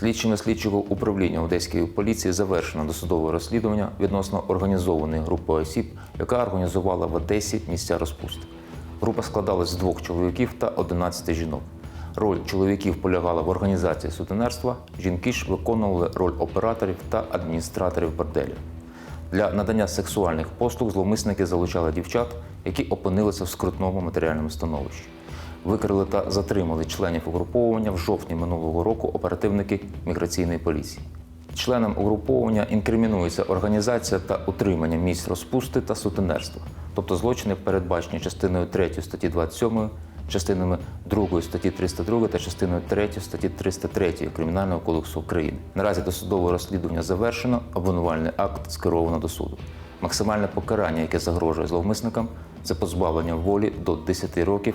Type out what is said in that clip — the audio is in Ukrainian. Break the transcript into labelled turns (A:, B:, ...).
A: Слідчими слідчого управління Одеської поліції завершено досудове розслідування відносно організованої групи осіб, яка організувала в Одесі місця розпусти. Група складалась з двох чоловіків та 11 жінок. Роль чоловіків полягала в організації сутенерства, жінки ж виконували роль операторів та адміністраторів борделів. Для надання сексуальних послуг зловмисники залучали дівчат, які опинилися в скрутному матеріальному становищі. Викрили та затримали членів угруповання в жовтні минулого року оперативники міграційної поліції. Членам угруповання інкримінується організація та утримання місць розпусти та сутенерства, тобто злочини, передбачені частиною 3 статті 27, частинами 2 статті 302 та частиною 3 статті 303 Кримінального кодексу України. Наразі досудове розслідування завершено, обвинувальний акт скеровано до суду. Максимальне покарання, яке загрожує зловмисникам, це позбавлення волі до 10 років